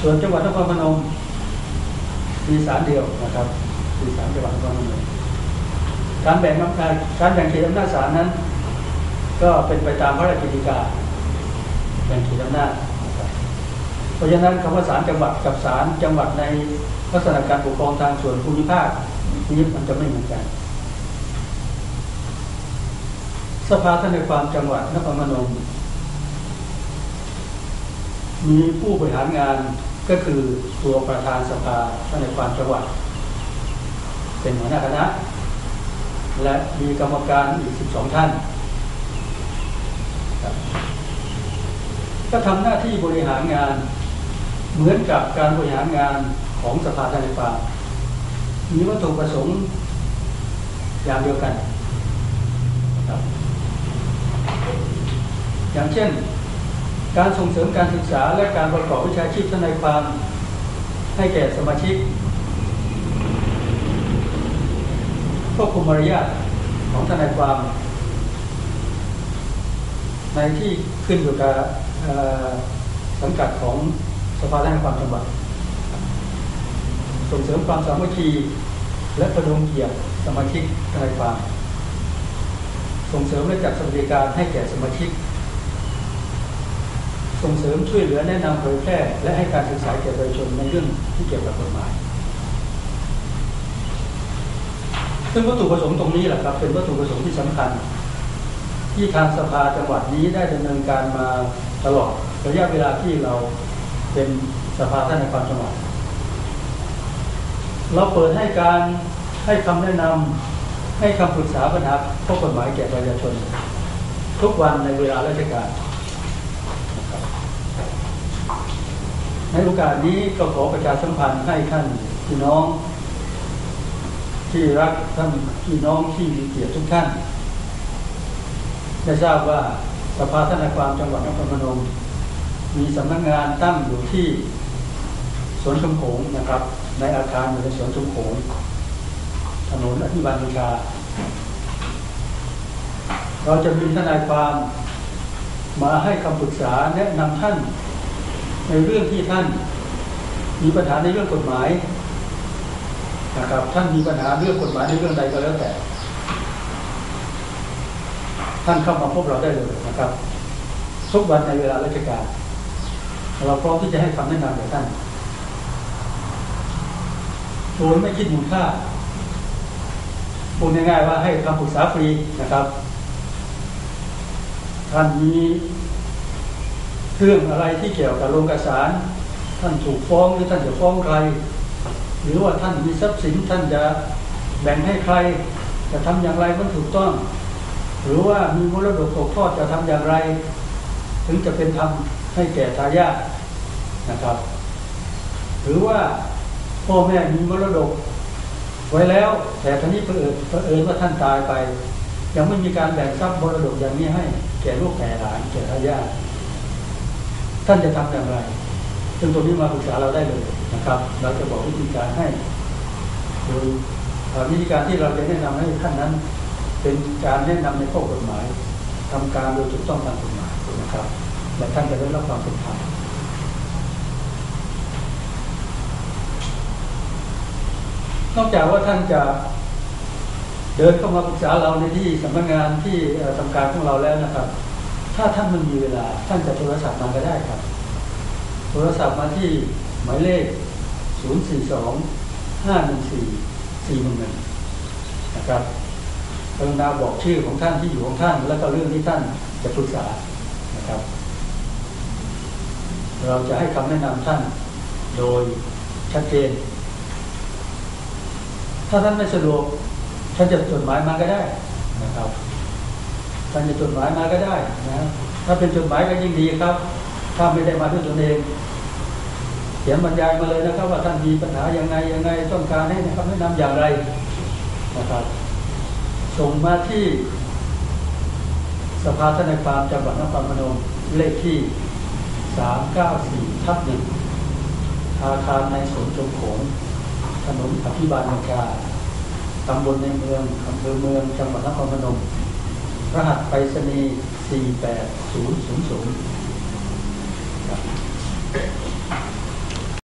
ส่วนจังหวัดนครพนมมีศาลเดียวนะครับมีศาลจังหวัดนครพนมการแบ่งอำนาจการแบ่งเขตอำนาจศาลนั้น ก็เป็นไปตามพระราชกฤษฎีกาแบ่งเขตอำนาจเพราะฉะนั้นคำว่าศาลจังหวัดกับศาลจังหวัดในลักษณะการปกครองทางส่วนภูมิภาคนี้มันจะไม่เหมือนกัน สภาทนายความจังหวัดนครพนมมีผู้บริหารงาน ก็คือตัวประธานสภาทนายความจังหวัด เป็นหัวหน้าคณะ และมีกรรมการอีก 12 ท่าน ก็ทำหน้าที่บริหารงานเหมือนกับการบริหารงานของสภาทนายความมีวัตถุประสงค์อย่างเดียวกันครับอย่างเช่น การส่งเสริมการศึกษาและการประกอบวิชาชีพทนายความให้แก่สมาชิกควบคุมมารยาทของทนายความ ในที่ขึ้นอยู่กับสังกัดของสภาทนายความจังหวัดส่งเสริมความสามัคคีและประดมเกียรติสมาชิกทนายความ ส่งเสริมและจัดสวัสดิการให้แก่สมาชิก ส่งเสริมช่วยเหลือแนะนำเผยแพร่และให้การศึกษาแก่ประชาชนในเรื่องที่เกี่ยวกับกฎหมาย ซึ่งวัตถุประสงค์ตรงนี้แหละครับ เป็นวัตถุประสงค์ที่สำคัญ ที่ทางสภาจังหวัดนี้ได้ดำเนินการมาตลอดระยะเวลาที่เราเป็นสภาท่านในความจังหวัดเราเปิดให้การให้คำแนะนำให้คำปรึกษาปัญหาข้อกฎหมายแก่ประชาชน ทุกวันในเวลาราชการ ในโอกาสนี้ก็ขอประชาสัมพันธ์ให้ท่านพี่น้อง ที่รักท่านพี่น้องที่มีเกียรติทุกท่านได้ทราบว่าสภาทนายความจังหวัดนครพนมมีสำนักงานตั้งอยู่ที่สวนชมโขงนะครับ ในอาคารอยู่ในสวนชมโขงถนนอธิบาลชา เราจะมีทนายความมาให้คำปรึกษาแนะนำท่าน ในเรื่องที่ท่านมีปัญหาในเรื่องกฎหมายนะครับท่านมีปัญหาเรื่องกฎหมายในเรื่องใดก็แล้วแต่ ท่านเข้ามาพบเราได้เลยนะครับทุกวันในเวลาราชการเราพร้อมที่จะให้คำแนะนำแก่ท่านโดยไม่คิดมูลค่าพูดง่ายๆว่าให้คำปรึกษาฟรีนะครับ ท่านมี เรื่องอะไรที่เกี่ยวกับโรงกสารท่านถูกฟ้องหรือท่านจะฟ้องใคร หรือว่าท่านมีทรัพย์สินท่านจะแบ่งให้ใคร จะทำอย่างไรมันถูกต้อง หรือว่ามีมรดกตกทอดจะทำอย่างไร ถึงจะเป็นธรรมให้แก่ทายาทนะครับ หรือว่าพ่อแม่มีมรดก ไว้แล้ว แต่ท่านี้เผอิญเผอิญว่าท่านตายไป ยังไม่มีการแบ่งทรัพย์มรดกอย่างนี้ให้ แก่ลูกแก่หลานแก่ทายาท ท่านจะทำอย่างไรซึ่งตรงนี้มาปรึกษาเราได้เลยนะครับ เราจะบอกวิธีการให้โดยวิธีการที่เราจะแนะนำให้ท่านนั้น เป็นการแนะนำในข้อกฎหมายทำการโดยถูกต้องตามกฎหมายนะครับและท่านจะได้รับความเป็นธรรมนอกจากว่าท่านจะเดินเข้ามาปรึกษาเราในที่สำนักงานที่เอ่อทำการของเราแล้วนะครับ ถ้าท่านมันมีเวลา ท่านจะโทรศัพท์มาก็ได้ครับ โทรศัพท์มาที่หมายเลข 042 514 411 นะครับกรุณาบอกชื่อของท่านที่อยู่ของท่าน แล้วก็เรื่องที่ท่านจะปรึกษานะครับ เราจะให้คำแนะนำท่าน โดยชัดเจน ถ้าท่านไม่สะดวกท่านจะจดหมายมาก็ได้นะครับ ท่านจะจดหมายมาก็ได้นะถ้าเป็นจดหมายก็ยิ่งดีครับ ถ้าไม่ได้มาด้วยตนเองเขียนบรรยายมาเลยนะครับ ว่าท่านมีปัญหายังไงยังไงต้องการให้นะครับแนะนำอย่างไรนะครับส่งมาที่ สภาทนายความจังหวัดนครพนมเลขที่ 394ทับหนึ่งอาคารในสวนชมโขงถนนอภิบาลเมกาตำบลในเมืองอำเภอเมืองจังหวัดนครพนม รหัสไปรษณีย์48000